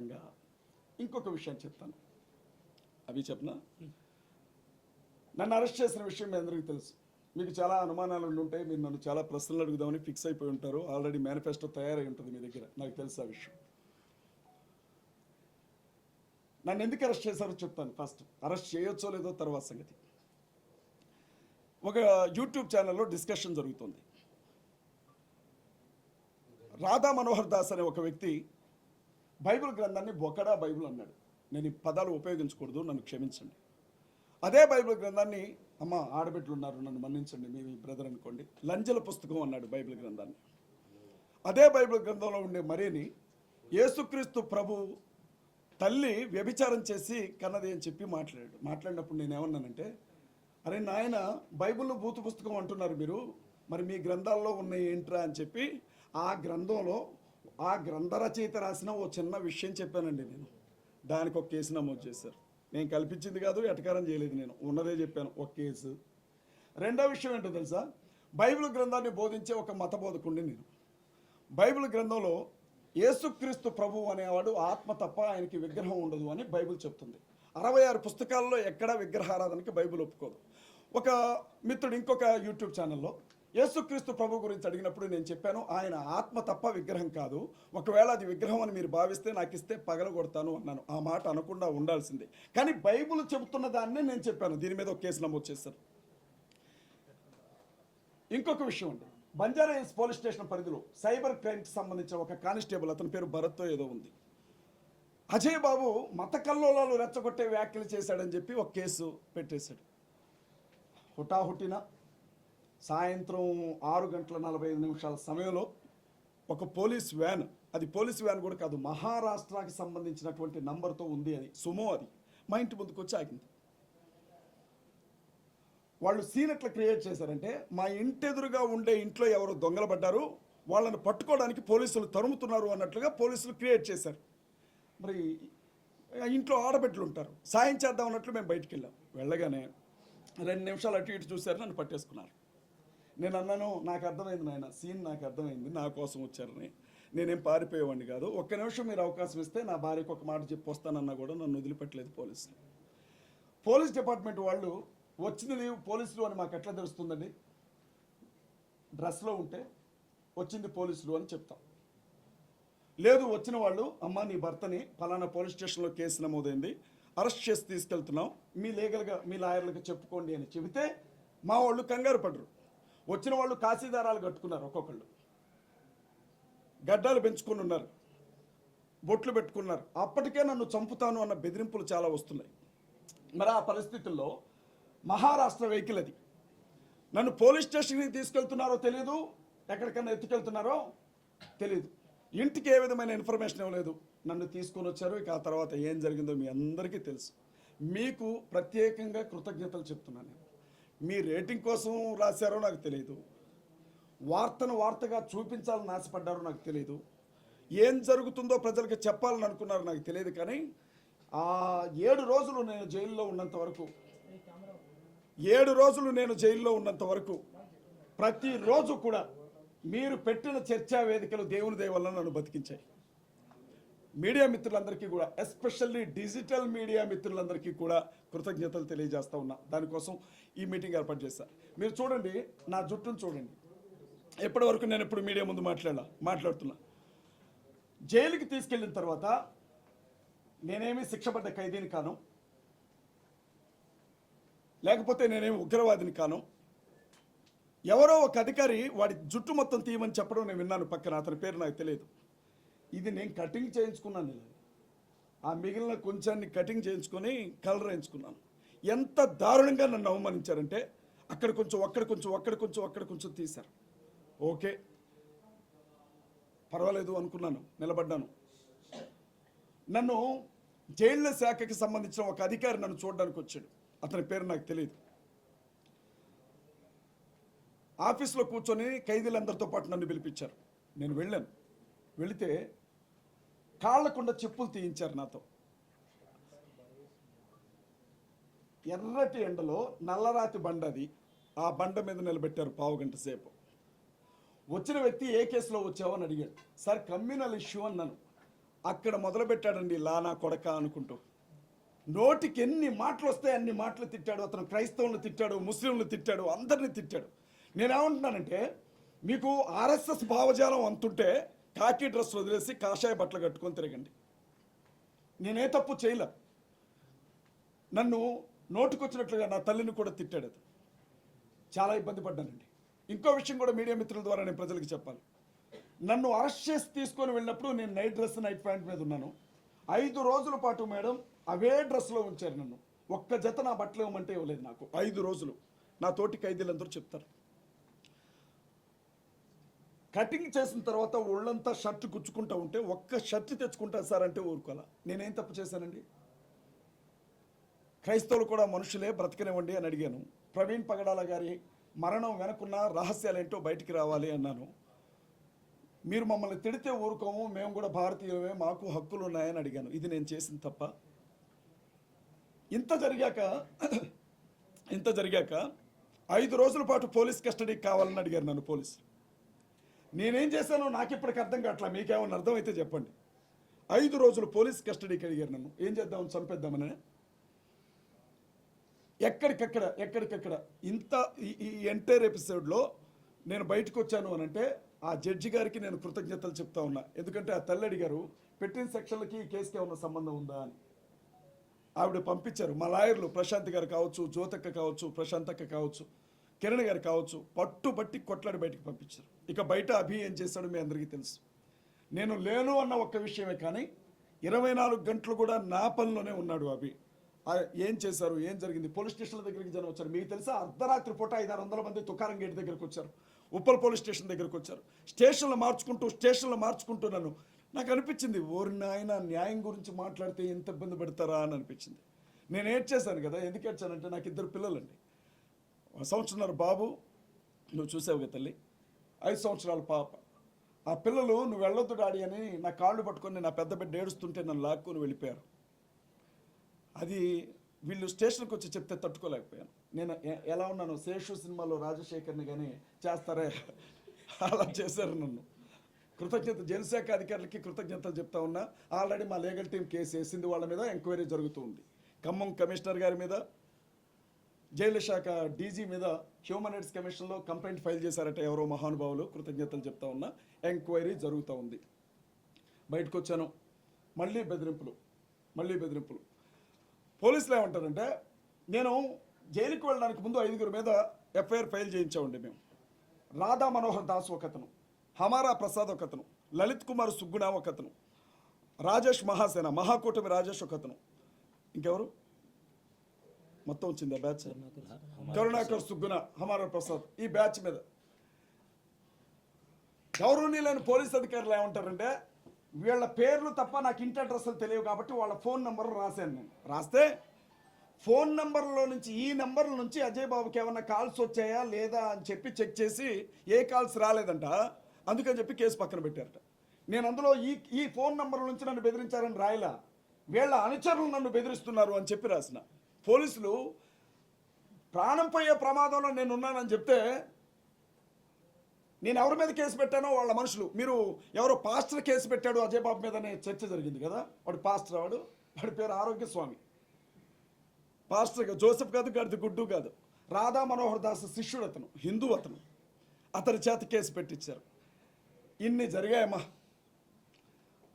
ఖచ్చితంగా ఇంకొక విషయం చెప్తాను. అవి చెప్పనా నన్ను అరెస్ట్ చేసిన విషయం మీ అందరికీ తెలుసు. మీకు చాలా అనుమానాలు ఉంటాయి. మీరు నన్ను చాలా ప్రశ్నలు అడుగుదామని ఫిక్స్ అయిపోయి ఉంటారు. ఆల్రెడీ మేనిఫెస్టో తయారై ఉంటుంది మీ దగ్గర. నాకు తెలుసు ఆ విషయం. నన్ను ఎందుకు అరెస్ట్ చేశారో చెప్తాను ఫస్ట్. అరెస్ట్ చేయొచ్చో లేదో తర్వాత సంగతి. ఒక యూట్యూబ్ ఛానల్లో డిస్కషన్ జరుగుతుంది. రాధా మనోహర్ దాస్ అనే ఒక వ్యక్తి బైబిల్ గ్రంథాన్ని బొకడా బైబిల్ అన్నాడు. నేను ఈ పదాలు ఉపయోగించకూడదు నన్ను క్షమించండి. అదే బైబిల్ గ్రంథాన్ని అమ్మ ఆడబిడ్డలు ఉన్నారు నన్ను మన్నించండి మీ బ్రదర్ అనుకోండి. లంజల పుస్తకం అన్నాడు బైబిల్ గ్రంథాన్ని. అదే బైబిల్ గ్రంథంలో ఉండే మరేని యేసుక్రీస్తు ప్రభు తల్లి వ్యభిచారం చేసి కన్నది అని చెప్పి మాట్లాడాడు. మాట్లాడినప్పుడు నేను ఏమన్నానంటే అరే నాయన బైబిల్ భూత పుస్తకం అంటున్నారు మీరు మరి మీ గ్రంథాల్లో ఉన్నాయి ఏంట్రా అని చెప్పి ఆ గ్రంథంలో ఆ గ్రంథ రచయిత రాసిన ఓ చిన్న విషయం చెప్పానండి నేను. దానికి ఒక కేసు నమోదు చేశారు. నేను కల్పించింది కాదు ఎటకారం చేయలేదు నేను. ఉన్నదే చెప్పాను ఒక కేసు. రెండో విషయం ఏంటో తెలుసా? బైబిల్ గ్రంథాన్ని బోధించే ఒక మత బోధకుండి నేను. బైబిల్ గ్రంథంలో యేసుక్రీస్తు ప్రభు అనేవాడు ఆత్మ తప్ప ఆయనకి విగ్రహం ఉండదు అని బైబిల్ చెప్తుంది. అరవై ఆరు పుస్తకాల్లో ఎక్కడా విగ్రహారాధనకి బైబిల్ ఒప్పుకోదు. ఒక మిత్రుడు ఇంకొక యూట్యూబ్ ఛానల్లో యేసుక్రీస్తు ప్రభు గురించి అడిగినప్పుడు నేను చెప్పాను ఆయన ఆత్మ తప్ప విగ్రహం కాదు. ఒకవేళ అది విగ్రహం అని మీరు భావిస్తే నాకు ఇస్తే పగలగొడతాను అన్నాను. ఆ మాట అనకుండా ఉండాల్సిందే. కానీ బైబిల్ చెబుతున్న దాన్నే నేను చెప్పాను. దీని మీద ఒక కేసు నమోదు చేశారు. ఇంకొక విషయం అండి. బంజారా హిల్స్ పోలీస్ స్టేషన్ పరిధిలో సైబర్ క్రైమ్కి సంబంధించిన ఒక కానిస్టేబుల్ అతని పేరు భరత్తో ఏదో ఉంది. అజయ్ బాబు మత కల్లోలాలు రెచ్చగొట్టే వ్యాఖ్యలు చేశాడని చెప్పి ఒక కేసు పెట్టేశాడు. హుటాహుటిన సాయంత్రం ఆరు గంటల నలభై ఐదు నిమిషాల సమయంలో ఒక పోలీస్ వ్యాన్ అది పోలీస్ వ్యాన్ కూడా కాదు మహారాష్ట్రకి సంబంధించినటువంటి నంబర్తో ఉంది అని సుమో అది. మా ఇంటి ముందుకు వచ్చి ఆగింది. వాళ్ళు సీన్ ఎట్లా క్రియేట్ చేశారంటే మా ఇంటి ఎదురుగా ఉండే ఇంట్లో ఎవరో దొంగలు పడ్డారు వాళ్ళని పట్టుకోవడానికి పోలీసులు తరుముతున్నారు అన్నట్లుగా పోలీసులు క్రియేట్ చేశారు. మరి ఇంట్లో ఆడబిడ్డలు ఉంటారు సాయం చేద్దాం అన్నట్లు మేము బయటికి వెళ్ళాం. వెళ్ళగానే రెండు నిమిషాలు అటు ఇటు చూశారు నన్ను పట్టేసుకున్నారు. నేను అన్నాను నాకు అర్థమైంది నాయన సీన్ నాకు అర్థమైంది నా కోసం వచ్చారని నేనేం పారిపోయేవాడిని కాదు. ఒక్క నిమిషం మీరు అవకాశం ఇస్తే నా భార్యకు ఒక మాట చెప్పి వస్తానన్నా కూడా నన్ను వదిలిపెట్టలేదు పోలీసులు. పోలీస్ డిపార్ట్మెంట్ వాళ్ళు వచ్చింది పోలీసులు అని మాకు ఎట్లా తెలుస్తుందండి? డ్రెస్లో ఉంటే వచ్చింది పోలీసులు అని చెప్తాం. లేదు వచ్చిన వాళ్ళు అమ్మ నీ భర్తని ఫలానా పోలీస్ స్టేషన్లో కేసు నమోదైంది అరెస్ట్ చేసి తీసుకెళ్తున్నాం మీ లీగల్గా మీ లాయర్లకు చెప్పుకోండి అని చెబితే మా వాళ్ళు కంగారు పడరు. వచ్చిన వాళ్ళు కాశీదారాలు కట్టుకున్నారు ఒక్కొక్కళ్ళు. గడ్డాలు పెంచుకొని ఉన్నారు బొట్లు పెట్టుకున్నారు. అప్పటికే నన్ను చంపుతాను అన్న బెదిరింపులు చాలా వస్తున్నాయి. మరి ఆ పరిస్థితుల్లో మహారాష్ట్ర వెహికల్ అది. నన్ను పోలీస్ స్టేషన్కి తీసుకెళ్తున్నారో తెలియదు ఎక్కడికన్నా ఎత్తుకెళ్తున్నారో తెలియదు ఇంటికి ఏ విధమైన ఇన్ఫర్మేషన్ ఇవ్వలేదు. నన్ను తీసుకొని వచ్చారు. ఇక ఆ తర్వాత ఏం జరిగిందో మీ అందరికీ తెలుసు. మీకు ప్రత్యేకంగా కృతజ్ఞతలు చెప్తున్నాను నేను. మీ రేటింగ్ కోసం రాశారో నాకు తెలియదు వార్తను వార్తగా చూపించాలని ఆశపడ్డారో నాకు తెలియదు ఏం జరుగుతుందో ప్రజలకు చెప్పాలని అనుకున్నారో నాకు తెలియదు కానీ ఆ ఏడు రోజులు నేను జైల్లో ఉన్నంత వరకు ఏడు రోజులు నేను జైల్లో ఉన్నంత వరకు ప్రతిరోజు కూడా మీరు పెట్టిన చర్చా వేదికలు దేవుని దయ నన్ను బతికించాయి. మీడియా మిత్రులందరికీ కూడా ఎస్పెషల్లీ డిజిటల్ మీడియా మిత్రులందరికీ కూడా కృతజ్ఞతలు తెలియజేస్తూ ఉన్నా. దానికోసం ఈ మీటింగ్ ఏర్పాటు చేశా. మీరు చూడండి నా జుట్టును చూడండి. ఎప్పటి వరకు నేను ఎప్పుడు మీడియా ముందు మాట్లాడాల మాట్లాడుతున్నా. జైలుకి తీసుకెళ్ళిన తర్వాత నేనేమి శిక్షపడ్డ ఖైదీని కాను లేకపోతే నేనేమి ఉగ్రవాదిని కాను ఎవరో ఒక అధికారి వాడి జుట్టు మొత్తం తీయమని చెప్పడం నేను విన్నాను పక్కన అతని పేరు నాకు తెలియదు. ఇది నేను కటింగ్ చేయించుకున్నాను ఇలా ఆ మిగిలిన కొంచాన్ని కటింగ్ చేయించుకొని కలర్ వేయించుకున్నాను. ఎంత దారుణంగా నన్ను అవమానించారంటే అక్కడ కొంచెం అక్కడ కొంచెం అక్కడ కొంచెం అక్కడ కొంచెం తీశారు. ఓకే. పర్వాలేదు అనుకున్నాను నిలబడ్డాను. నన్ను జైళ్ళ శాఖకి సంబంధించిన ఒక అధికారి నన్ను చూడడానికి వచ్చాడు. అతని పేరు నాకు తెలియదు. ఆఫీస్లో కూర్చొని ఖైదీలందరితో పాటు నన్ను పిలిపించారు. నేను వెళ్ళాను. వెళితే కాళ్ళకుండా చెప్పులు తీయించారు నాతో. ఎర్రటి ఎండలో నల్లరాతి బండ అది. ఆ బండ మీద నిలబెట్టారు పావు గంట సేపు. వచ్చిన వ్యక్తి ఏ కేసులో వచ్చావు అని అడిగాడు. సార్ కమ్యూనల్ ఇష్యూ అన్నాను. అక్కడ మొదలుపెట్టాడండి లానా కొడక అనుకుంటూ. నోటికి ఎన్ని మాటలు వస్తాయి అన్ని మాటలు తిట్టాడు. అతను క్రైస్తవులను తిట్టాడు ముస్లింలు తిట్టాడు అందరిని తిట్టాడు. నేనేమంటున్నానంటే మీకు ఆర్ఎస్ఎస్ భావజాలం అంతుంటే కాకి డ్రెస్ వదిలేసి కాషాయ బట్టలు కట్టుకొని తిరగండి. నేనే తప్పు చేయలే. నన్ను నోటికొచ్చినట్లుగా నా తల్లిని కూడా తిట్టాడు అతను చాలా ఇబ్బంది పడ్డానండి. ఇంకో విషయం కూడా మీడియా మిత్రుల ద్వారా నేను ప్రజలకు చెప్పాలి. నన్ను అరెస్ట్ చేసి తీసుకొని వెళ్ళినప్పుడు నేను నైట్ డ్రెస్ నైట్ ప్యాంట్ మీద ఉన్నాను. ఐదు రోజుల పాటు మేడం అవే డ్రెస్లో ఉంచారు నన్ను. ఒక్క జత నా బట్టలు ఇవ్వమంటే ఇవ్వలేదు నాకు. ఐదు రోజులు. నా తోటి ఖైదీలందరూ చెప్తారు. కటింగ్ చేసిన తర్వాత ఒళ్ళంతా షర్ట్ గుచ్చుకుంటా ఉంటే ఒక్క షర్ట్ తెచ్చుకుంటా సార్ అంటే ఊరుకోవాలా. నేనేం తప్పు చేశానండి? క్రైస్తవులు కూడా మనుషులే బ్రతకనివ్వండి అని అడిగాను. ప్రవీణ్ పగడాల గారి మరణం వెనకున్న రహస్యాలేంటో బయటికి రావాలి అన్నాను. మీరు మమ్మల్ని తిడితే ఊరుకోము మేము కూడా భారతీయులమే మాకు హక్కులు ఉన్నాయని అడిగాను. ఇది నేను చేసిన తప్ప. ఇంత జరిగాక ఇంత జరిగాక ఐదు రోజుల పాటు పోలీస్ కస్టడీకి కావాలని అడిగారు నన్ను పోలీసు నేనేం చేశానో నాకు ఇప్పటికి అర్థం కావట్లా. మీకేమన్నా అర్థమైతే చెప్పండి. ఐదు రోజులు పోలీస్ కస్టడీకి అడిగారు నన్ను. ఏం చేద్దామని చంపేద్దామని. ఎక్కడికక్కడ ఎక్కడికక్కడ ఇంత ఈ- ఎంటైర్ ఎపిసోడ్లో నేను బయటకు వచ్చాను అని అంటే ఆ జడ్జి గారికి నేను కృతజ్ఞతలు చెప్తా ఉన్నా. ఎందుకంటే ఆ తల్లి అడిగారు పెట్టిన సెక్షన్లకి ఈ కేసుకి ఏమన్నా సంబంధం ఉందా అని. ఆవిడ పంపించారు. మా లాయర్లు ప్రశాంత్ గారు కావచ్చు జ్యోతక్క కావచ్చు ప్రశాంతక్క కావచ్చు. కిరణ్ గారు కావచ్చు పట్టుబట్టి కొట్లాడి బయటకు పంపించారు. ఇక బయట అభి ఏం చేశాడో మీ అందరికీ తెలుసు. నేను లేను అన్న ఒక్క విషయమే కానీ ఇరవై నాలుగు గంటలు కూడా నా పనిలోనే ఉన్నాడు అభి. ఏం చేశారు ఏం జరిగింది? పోలీస్ స్టేషన్ల దగ్గరికి జనం వచ్చారు. మీకు తెలుసా? అర్ధరాత్రి పూట ఐదారు వందల మంది తుకారం గేట్ దగ్గరికి వచ్చారు. ఉప్పల్ పోలీస్ స్టేషన్ దగ్గరికి వచ్చారు. స్టేషన్లు మార్చుకుంటూ స్టేషన్లు మార్చుకుంటూ నన్ను నాకు అనిపించింది ఓరి నాయన న్యాయం గురించి మాట్లాడితే ఎంత ఇబ్బంది పెడతారా? అని అనిపించింది. నేను ఏడ్చేశాను కదా ఎందుకు ఏడ్చానంటే నాకు ఇద్దరు పిల్లలండి. ఒక బాబు నువ్వు చూసావు కదా తల్లి? ఐదు సంవత్సరాల పాప. ఆ పిల్లలు నువ్వు వెళ్ళొద్దు డాడీ అని నా కాళ్ళు పట్టుకొని నా పెద్ద బిడ్డ ఏడుస్తుంటే నన్ను లాక్కొని వెళ్ళిపోయారు. అది వీళ్ళు స్టేషన్కి వచ్చి చెప్తే తట్టుకోలేకపోయాను. నేను ఎలా ఉన్నాను? శేషు సినిమాలో రాజశేఖర్ని కానీ చేస్తారే? అలా చేశారు నన్ను. కృతజ్ఞత జనశాఖ అధికారులకి కృతజ్ఞతలు చెప్తా ఉన్నా ఆల్రెడీ మా లీగల్ టీం కేసు వేసింది వాళ్ళ మీద ఎంక్వైరీ జరుగుతుంది ఖమ్మం కమిషనర్ గారి మీద జైలు శాఖ డీజీ మీద హ్యూమన్ రైట్స్ కమిషన్లో కంప్లైంట్ ఫైల్ చేశారట ఎవరో మహానుభావులు. కృతజ్ఞతలు చెప్తా ఉన్నా. ఎంక్వైరీ జరుగుతూ ఉంది. బయటకు వచ్చాను మళ్ళీ బెదిరింపులు. మళ్ళీ బెదిరింపులు. పోలీసులు ఏమంటారంటే నేను జైలుకి వెళ్ళడానికి ముందు ఐదుగురు మీద ఎఫ్ఐఆర్ ఫైల్ చేయించామండి మేము. రాధా మనోహర్ దాస్ ఒకతను హమారా ప్రసాద్ ఒకతను లలిత్ కుమార్ సుగ్గుణ ఒకతను రాజేష్ మహాసేన మహాకూటమి రాజేష్ ఒకతను. ఇంకెవరు? మొత్తం వచ్చింది ఆ బ్యాచ్ కరుణాకర్ సుగ్గున హమారా ప్రసాద్ ఈ బ్యాచ్ మీద. గౌరవనీయులైన పోలీస్ అధికారులు ఏమంటారంటే వీళ్ళ పేర్లు తప్ప నాకు ఇంటి అడ్రస్లు తెలియవు కాబట్టి వాళ్ళ ఫోన్ నెంబర్ రాశాను నేను. రాస్తే ఫోన్ నెంబర్లో నుంచి ఈ నెంబర్ల నుంచి అజయ్ బాబుకి ఏమన్నా కాల్స్ వచ్చాయా లేదా అని చెప్పి చెక్ చేసి ఏ కాల్స్ రాలేదంట. అందుకని చెప్పి కేసు పక్కన పెట్టారట. నేను అందులో ఈ ఈ ఫోన్ నెంబర్ నుంచి నన్ను బెదిరించారని రాయలా. వీళ్ళ అనుచరులు నన్ను బెదిరిస్తున్నారు అని చెప్పి రాసిన. పోలీసులు ప్రాణం పోయే ప్రమాదంలో నేను ఉన్నానని చెప్తే నేను ఎవరి మీద కేసు పెట్టానో వాళ్ళ మనుషులు. మీరు ఎవరో పాస్టర్ కేసు పెట్టాడు అజయ్ బాబు మీద అనే చర్చ జరిగింది కదా? వాడు పాస్టర్ వాడు వాడి పేరు ఆరోగ్య స్వామి పాస్టర్ జోసెఫ్ కాదు గడిది గుడ్డు కాదు. రాధా మనోహర్ దాస్ శిష్యుడు అతను హిందూ అతను. అతని చేత కేసు పెట్టించారు. ఇన్ని జరిగాయమ్మా.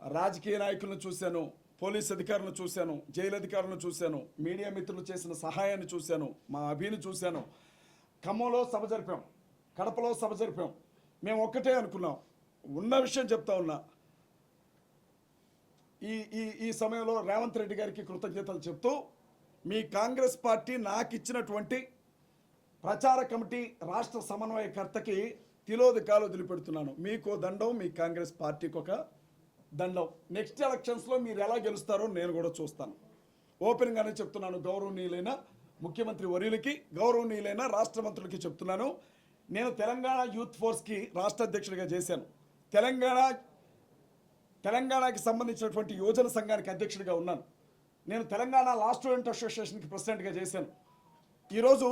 రాజకీయ నాయకులను చూశాను. పోలీస్ అధికారులను చూశాను జైలు అధికారులను చూశాను మీడియా మిత్రులు చేసిన సహాయాన్ని చూశాను మా అభిని చూశాను. ఖమ్మంలో సభ జరిపాం కడపలో సభ జరిపాం. మేము ఒక్కటే అనుకున్నాం. ఉన్న విషయం చెప్తా ఉన్నా. ఈ ఈ ఈ సమయంలో రేవంత్ రెడ్డి గారికి కృతజ్ఞతలు చెప్తూ మీ కాంగ్రెస్ పార్టీ నాకు ఇచ్చినటువంటి ప్రచార కమిటీ రాష్ట్ర సమన్వయకర్తకి తిలోదకాలు వదిలిపెడుతున్నాను. మీకు దండం మీ కాంగ్రెస్ పార్టీకి ఒక దండం నెక్స్ట్ ఎలక్షన్స్లో మీరు ఎలా గెలుస్తారో నేను కూడా చూస్తాను. ఓపెన్గానే చెప్తున్నాను గౌరవనీయులైన ముఖ్యమంత్రి వర్యులకి గౌరవనీయులైన రాష్ట్ర మంత్రులకి చెప్తున్నాను. నేను తెలంగాణ యూత్ ఫోర్స్కి రాష్ట్ర అధ్యక్షుడిగా చేశాను. తెలంగాణ తెలంగాణకి సంబంధించినటువంటి యువజన సంఘానికి అధ్యక్షుడిగా ఉన్నాను. నేను తెలంగాణ లా స్టూడెంట్ అసోసియేషన్కి ప్రెసిడెంట్గా చేశాను. ఈరోజు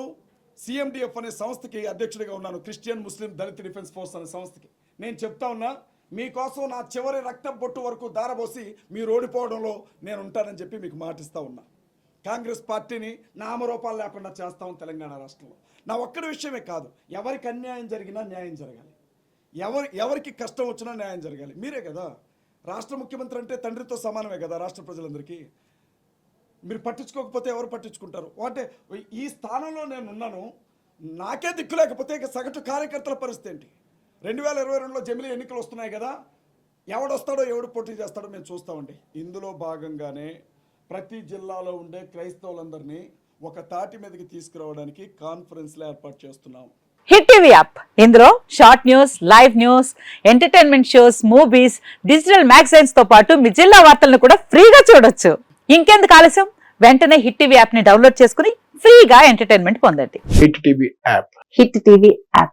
సిఎండిఎఫ్ అనే సంస్థకి అధ్యక్షుడిగా ఉన్నాను Christian Muslim Dalit defence force అనే సంస్థకి. నేను చెప్తా ఉన్నా మీకోసం నా చివరి రక్తం పొట్టు వరకు దారబోసి మీరు ఓడిపోవడంలో నేను ఉంటానని చెప్పి మీకు మాటిస్తా ఉన్నా. కాంగ్రెస్ పార్టీని నామరూపాలు లేకుండా చేస్తాం తెలంగాణ రాష్ట్రంలో. నా ఒక్కడి విషయమే కాదు ఎవరికి అన్యాయం జరిగినా న్యాయం జరగాలి. ఎవరి ఎవరికి కష్టం వచ్చినా న్యాయం జరగాలి. మీరే కదా. రాష్ట్ర ముఖ్యమంత్రి అంటే తండ్రితో సమానమే కదా రాష్ట్ర ప్రజలందరికీ. మీరు పట్టించుకోకపోతే ఎవరు పట్టించుకుంటారు? అంటే ఈ స్థానంలో నేను ఉన్నాను నాకే దిక్కు లేకపోతే ఇక సగటు కార్యకర్తల పరిస్థితి ఏంటి? రెండు వేల ఇరవై రెండులో జమిలీ ఎన్నికలు వస్తున్నాయి కదా. ఎవడొస్తాడో ఎవడు పోటీ చేస్తాడో మేము చూస్తామండి. ఇందులో భాగంగానే ప్రతి జిల్లాలో ఉండే క్రైస్తవులందరినీ ఒక తాటి మీదకి తీసుకురావడానికి కాన్ఫరెన్స్లు ఏర్పాటు చేస్తున్నాం. Hit TV app. ఇందులో short news live news entertainment shows movies digital మ్యాగజైన్స్తో పాటు మీ జిల్లా వార్తలను కూడా ఫ్రీగా చూడొచ్చు. ఇంకెందుకు ఆలస్యం? వెంటనే హిట్ టీవీ యాప్ని డౌన్లోడ్ చేసుకుని ఫ్రీగా ఎంటర్టైన్మెంట్ పొందండి. Hit TV app. Hit TV app.